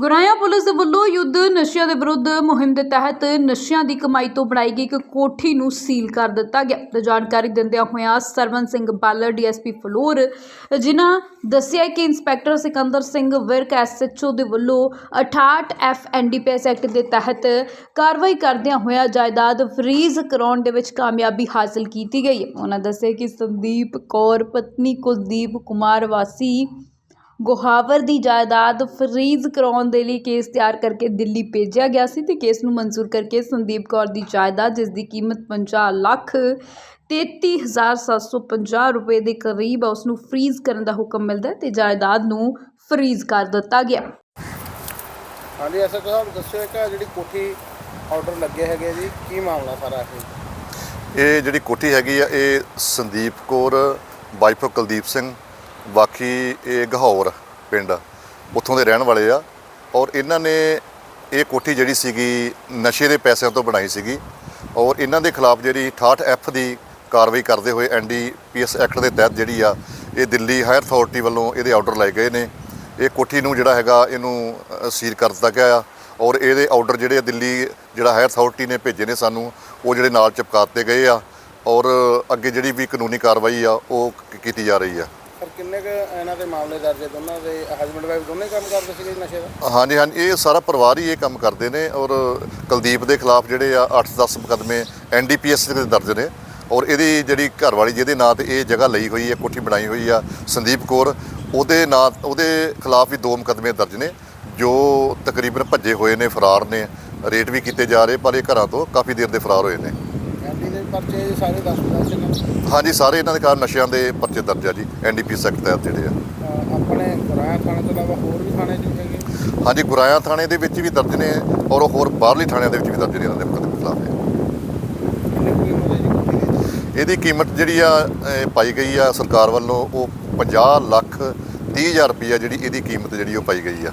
ਗੁਰਾਇਆ police ਦੇ ਵੱਲੋਂ ਯੁੱਧ ਨਸ਼ਿਆਂ ਦੇ ਵਿਰੁੱਧ ਮੁਹਿੰਮ ਦੇ ਤਹਿਤ ਨਸ਼ਿਆਂ ਦੀ ਕਮਾਈ ਤੋਂ ਬਣਾਈ ਗਈ ਇੱਕ ਕੋਠੀ ਨੂੰ ਸੀਲ ਕਰ ਦਿੱਤਾ ਗਿਆ। ਤੇ ਜਾਣਕਾਰੀ ਦਿੰਦਿਆਂ ਹੋਇਆਂ ਸਰਵਨ ਸਿੰਘ ਬਾਲਰ ਡੀਐਸਪੀ ਫਲੋਰ, ਜਿਨ੍ਹਾਂ ਦੱਸਿਆ ਕਿ ਇੰਸਪੈਕਟਰ ਸਿਕੰਦਰ ਸਿੰਘ ਵਿਰਕ ਐਸਐਚਓ ਦੇ ਵੱਲੋਂ 68 ਐਫ ਐਨਡੀਪੀਐਸ ਐਕਟ ਦੇ ਤਹਿਤ ਕਾਰਵਾਈ ਕਰਦਿਆਂ ਹੋਇਆਂ ਜਾਇਦਾਦ ਫਰੀਜ਼ ਕਰਾਉਣ ਦੇ ਵਿੱਚ ਕਾਮਯਾਬੀ ਹਾਸਲ ਕੀਤੀ ਗਈ। ਹੈ ਉਹਨਾਂ ਦੱਸਿਆ ਕਿ ਸੰਦੀਪ ਕੌਰ, ਪਤਨੀ ਕੁਲਦੀਪ ਕੁਮਾਰ ਵਾਸੀ ਗੋਹਾਵਰ ਦੀ ਜਾਇਦਾਦ ਫਰੀਜ਼ ਕਰਾਉਣ ਦੇ ਲਈ ਕੇਸ ਤਿਆਰ ਕਰਕੇ ਦਿੱਲੀ ਭੇਜਿਆ ਗਿਆ ਸੀ ਤੇ ਕੇਸ ਨੂੰ ਮਨਜ਼ੂਰ ਕਰਕੇ ਸੰਦੀਪ ਕੌਰ ਦੀ ਜਾਇਦਾਦ ਜਿਸ ਦੀ ਕੀਮਤ 50 ਲੱਖ 33750 ਰੁਪਏ ਦੇ ਕਰੀਬ ਹੈ ਉਸ ਨੂੰ ਫਰੀਜ਼ ਕਰਨ ਦਾ ਹੁਕਮ ਮਿਲਦਾ ਤੇ ਜਾਇਦਾਦ ਨੂੰ ਫਰੀਜ਼ ਕਰ ਦਿੱਤਾ ਗਿਆ। ਹਾਂਜੀ ਐਸਾ ਸਾਹਿਬ ਦੱਸਿਓ ਕਿ ਜਿਹੜੀ ਕੋਠੀ ਆਰਡਰ ਲੱਗੇ ਹੈਗੇ ਜੀ ਕੀ ਮਾਮਲਾ ਸਾਰਾ ਇਹ? ਇਹ ਜਿਹੜੀ ਕੋਠੀ ਹੈਗੀ ਆ ਇਹ ਸੰਦੀਪ ਕੌਰ ਵਾਈਫ ਕੁਲਦੀਪ ਸਿੰਘ ਬਾਕੀ ਇਹ ਗਹੌਰ ਪਿੰਡ, ਉੱਥੋਂ ਦੇ ਰਹਿਣ ਵਾਲੇ ਆ ਔਰ ਇਹਨਾਂ ਨੇ ਇਹ ਕੋਠੀ ਜਿਹੜੀ ਸੀਗੀ ਨਸ਼ੇ ਦੇ ਪੈਸਿਆਂ ਤੋਂ ਬਣਾਈ ਸੀਗੀ ਔਰ ਇਹਨਾਂ ਦੇ ਖਿਲਾਫ ਜਿਹੜੀ 68 ਐਫ ਦੀ ਕਾਰਵਾਈ ਕਰਦੇ ਹੋਏ ਐਨਡੀਪੀਐਸ ਐਕਟ ਦੇ ਤਹਿਤ ਜਿਹੜੀ ਆ, ਇਹ ਦਿੱਲੀ ਹਾਇਰ ਅਥਾਰਟੀ ਵੱਲੋਂ ਇਹਦੇ ਆਰਡਰ ਲਾਏ ਗਏ ਨੇ। ਇਹ ਕੋਠੀ ਨੂੰ ਜਿਹੜਾ ਹੈਗਾ ਇਹਨੂੰ ਸੀਲ ਕਰ ਦਿੱਤਾ ਗਿਆ ਆ ਔਰ ਇਹਦੇ ਆਰਡਰ ਜਿਹੜੇ ਆ ਦਿੱਲੀ ਜਿਹੜਾ ਹਾਇਰ ਅਥਾਰਟੀ ਨੇ ਭੇਜੇ ਨੇ ਸਾਨੂੰ, ਉਹ ਜਿਹੜੇ ਨਾਲ ਚਿਪਕਾ ਦਿੱਤੇ ਗਏ ਆ ਔਰ ਅੱਗੇ ਜਿਹੜੀ ਵੀ ਕਾਨੂੰਨੀ ਕਾਰਵਾਈ ਆ, ਉਹ ਕੀਤੀ ਜਾ ਰਹੀ ਆ। ਪਰ ਕਿੰਨੇ ਕੁ ਇਹਨਾਂ ਦੇ ਮਾਮਲੇ ਦਰਜ ਹੈ? ਦੋਨਾਂ ਦੇ ਹਸਬੰਡ ਵਾਈਫ ਦੋਨੇ ਕੰਮ ਕਰਦੇ ਸੀਗੇ ਜੀ ਨਸ਼ੇ ਦਾ? ਹਾਂਜੀ ਹਾਂਜੀ, ਇਹ ਸਾਰਾ ਪਰਿਵਾਰ ਹੀ ਇਹ ਕੰਮ ਕਰਦੇ ਨੇ ਔਰ ਕੁਲਦੀਪ ਦੇ ਖਿਲਾਫ ਜਿਹੜੇ ਆ 8-10 ਮੁਕੱਦਮੇ ਐਨਡੀਪੀਐਸ ਦੇ ਦਰਜ ਨੇ ਔਰ ਇਹਦੀ ਜਿਹੜੀ ਘਰਵਾਲੀ ਜਿਹਦੇ ਨਾਂ ਤੇ ਇਹ ਜਗ੍ਹਾ ਲਈ ਹੋਈ ਹੈ, ਕੋਠੀ ਬਣਾਈ ਹੋਈ ਆ ਸੰਦੀਪ ਕੌਰ, ਉਹਦੇ ਨਾਂ, ਉਹਦੇ ਖਿਲਾਫ ਵੀ ਦੋ ਮੁਕੱਦਮੇ ਦਰਜ ਨੇ, ਜੋ ਤਕਰੀਬਨ ਭੱਜੇ ਹੋਏ ਨੇ, ਫਰਾਰ ਨੇ ਰੇਟ ਵੀ ਕੀਤੇ ਜਾ ਰਹੇ ਪਰ ਇਹ ਘਰਾਂ ਤੋਂ ਕਾਫੀ ਦੇਰ ਦੇ ਫਰਾਰ ਹੋਏ ਨੇ। ਪਰਚੇ ਸਾਰੇ 10 10 ਇਹਨਾਂ ਦੇ। ਹਾਂਜੀ ਸਾਰੇ ਇਹਨਾਂ ਦੇ ਕਾਰਨ ਨਸ਼ਿਆਂ ਦੇ ਪਰਚੇ ਦਰਜ ਆ ਜੀ ਐਨਡੀਪੀਐਸ ਐਕਟ ਤਹਿਤ ਜਿਹੜੇ ਆ। ਅਹ ਆਪਣੇ ਰਾਇਆ ਥਾਣੇ ਤੋਂ ਇਲਾਵਾ ਹੋਰ ਵੀ ਥਾਣੇ 'ਚ ਹੈਗੇ? ਹਾਂਜੀ ਗੁਰਾਇਆ ਥਾਣੇ ਦੇ ਵਿੱਚ ਵੀ ਦਰਜ ਨੇ ਔਰ ਹੋਰ ਬਾਹਰਲੀ ਥਾਣਿਆਂ ਦੇ ਵਿੱਚ ਵੀ ਦਰਜ ਨੇ ਇਹਨਾਂ ਦੇ ਮੁਕੱਦਮੇ ਖਿਲਾਫ ਕਿੰਨੇ ਜੀ? ਇਹਦੀ ਕੀਮਤ ਜਿਹੜੀ ਆ ਪਾਈ ਗਈ ਆ ਸਰਕਾਰ ਵੱਲੋਂ ਉਹ 50 ਲੱਖ 30 ਹਜ਼ਾਰ ਰੁਪਈਆ ਜਿਹੜੀ ਇਹਦੀ ਕੀਮਤ ਜਿਹੜੀ ਉਹ ਪਾਈ ਗਈ ਆ।